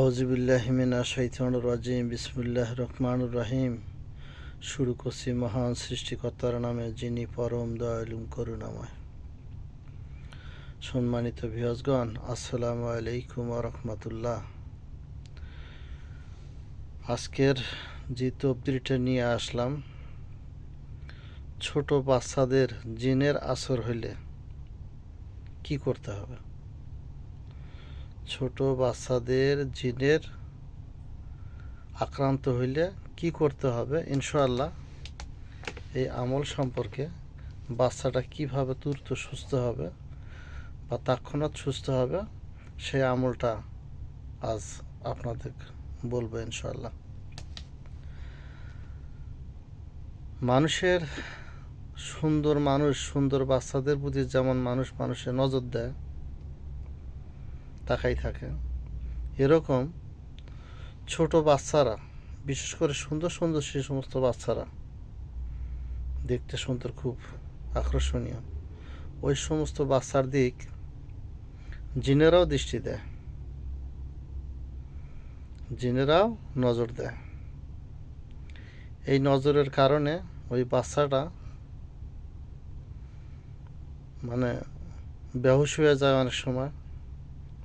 আউজিবিল্লাহিমিনা শৈতান রাজিম বিসমুল্লাহ রহমান রাহিম। শুরু করছি মহান সৃষ্টিকর্তার নামে, যিনি পরম দয়ালু, করুণাময়। সম্মানিত ভিয়সগণ আসসালামু আলাইকুম রহমতুল্লাহ। আজকের যে তবদিটা নিয়ে আসলাম, ছোট বাচ্চাদের জিনের আসর হইলে কি করতে হবে? ছোট বাচ্চাদের জিনের আক্রান্ত হইলে কি করতে হবে? ইনশাআল্লাহ এই আমল সম্পর্কে বাচ্চাটা কীভাবে তুর্ত সুস্থ হবে বা তৎক্ষণাৎ সুস্থ হবে, সেই আমলটা আজ আপনাদের বলব ইনশাআল্লাহ। মানুষের সুন্দর মানুষ, সুন্দর বাচ্চাদের প্রতি যেমন মানুষ মানুষের নজর দেয় তাকাই থাকে। এরকম ছোট বাচ্চারা, বিশেষ করে সুন্দর সুন্দর সে সমস্ত বাচ্চারা, দেখতে সুন্দর, খুব আকর্ষণীয়। ওই সমস্ত বাচ্চার দিক জিনেরাও দৃষ্টি দেয়। জিনেরাও নজর দেয়। এই নজরের কারণে ওই বাচ্চাটা মানে বেহুশ হয়ে যায় অনেক সময়।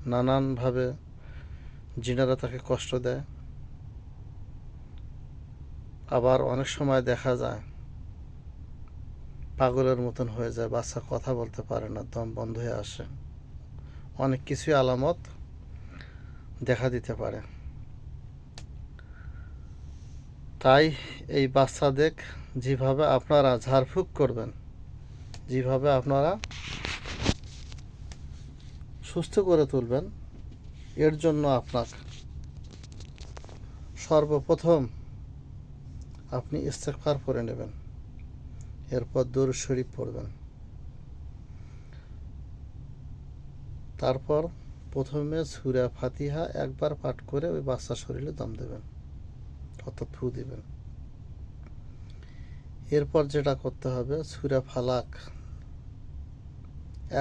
নানানভাবে জিনারা তাকে কষ্ট দেয়। আবার অনেক সময় দেখা যায়, পাগলের মতন হয়ে যায়, বাচ্চা কথা বলতে পারে না, দম বন্ধ হয়ে আসে। অনেক কিছুই আলামত দেখা দিতে পারে। তাই এই বাচ্চাদের যেভাবে আপনারা ঝাড়ফুঁক করবেন, যেভাবে আপনারা সুস্থ করে তুলবেন, এর জন্য আপনার সর্বপ্রথম আপনি ইস্তেকফার করে নেবেন, এরপর দরুদ শরীফ পড়বেন। তারপর প্রথমে সুরা ফাতিহা একবার পাঠ করে ওই বাচ্চার শরীরে দম দেবেন, অর্থাৎ ফু দিবেন। এরপর যেটা করতে হবে, সুরা ফালাক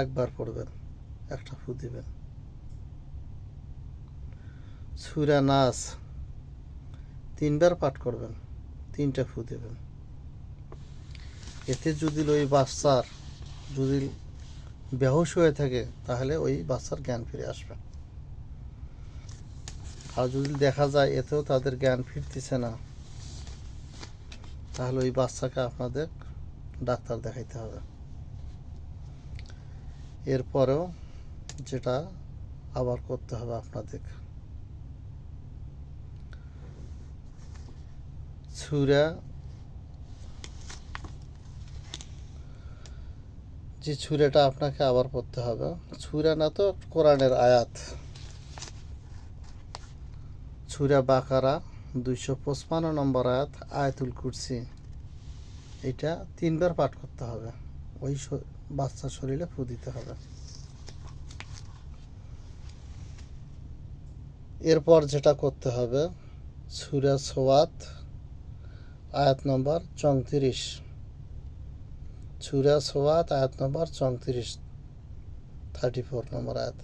একবার পড়বেন। একটা ফু দিবেন। সুরা নাচ তিনবার পাঠ করবেন, তিনটা ফু দেবেন। এতে যদি ওই বাচ্চার যদি বেহুশ হয়ে থাকে, তাহলে ওই বাচ্চার জ্ঞান ফিরে আসবে। আর যদি দেখা যায় এতেও তাদের জ্ঞান ফিরতেছে না, তাহলে ওই বাচ্চাকে আপনাদের ডাক্তার দেখাইতে হবে। এরপরেও যেটা আবার করতে হবে আপনাদের। ছুরা যে ছুরাটা আপনাকে আবার পড়তে হবে ছুরা না তো কোরআনের আয়াত। ছুরা বাকারা, দুইশো পঁচপান্ন নম্বর আয়াত, আয়াতুল কুরসি। এটা তিনবার পাঠ করতে হবে। ওই বাচ্চার শরীরে ফু দিতে হবে। এরপর যেটা করতে হবে, সুরা সোয়াত আয়াত নম্বর চৌত্রিশ। সুরা সোয়াত আয়াত নম্বর চৌত্রিশ থার্টি ফোর নম্বর আয়াত।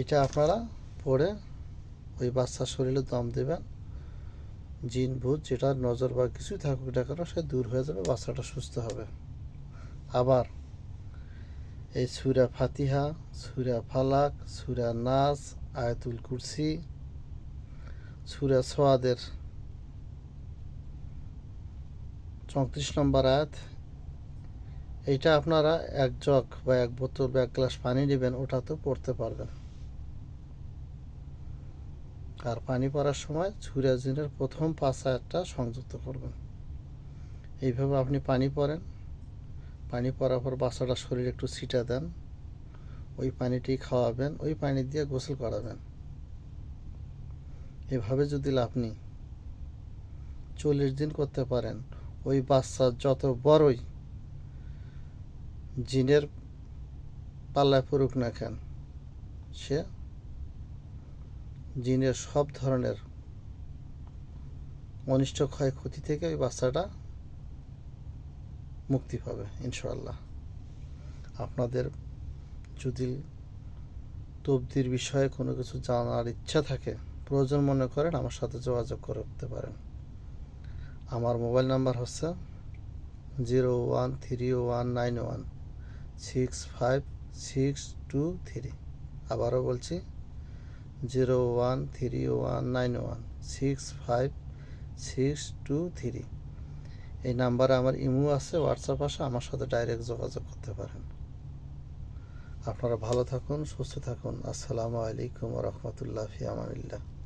এটা আপনারা পড়ে ওই বাচ্চার শরীরে দম দেবেন, জিন, ভূত যেটা নজর বা কিছুই থাকুক না কেন, সে দূর হয়ে যাবে, বাচ্চাটা সুস্থ হবে। আবার এই সুরা ফাতিহা, সুরা ফালাক, সুরা নাস, আয়াতুল কুরসি, সুরা সোয়াদের চৌত্রিশ নম্বর আয়াত। এইটা আপনারা এক জগ বা এক বোতল বা এক গ্লাস পানি নেবেন, ওটা তো পড়তে পারবেন। আর পানি পড়ার সময় ছুরা জিনের প্রথম পাঁচ আয়াতটা সংযুক্ত করবেন। এইভাবে আপনি পানি পরেন পানি পরার পর বাচ্চাটা শরীরে একটু ছিটা দেন। ওই পানিটি খাওয়াবেন, ওই পানি দিয়ে গোসল করাবেন। এভাবে যদি আপনি চল্লিশ দিন করতে পারেন, ওই বাচ্চা যত বড়ই জিনের পাল্লায় পড়ুক না কেন, সে জিনের সব ধরনের অনিষ্ট ক্ষয়ক্ষতি থেকে ওই বাচ্চাটা মুক্তি পাবে, ইনশাআল্লাহ। আপনাদের যদি তবদির বিষয়ে কোনো কিছু জানার ইচ্ছা থাকে, প্রয়োজন মনে করেন আমার সাথে যোগাযোগ করতে পারেন। আমার মোবাইল নাম্বার হচ্ছে zero one three one nine one six five six two three. আবারও বলছি, zero one three one nine one six five six two three. এই নাম্বারে আমার ইমো আছে, হোয়াটসঅ্যাপ আছে, আমার সাথে ডাইরেক্ট যোগাযোগ করতে পারেন। আপনারা ভালো থাকুন, সুস্থ থাকুন। আসসালামু আলাইকুম রহমতুল্লাহ ফি আমানিল্লাহ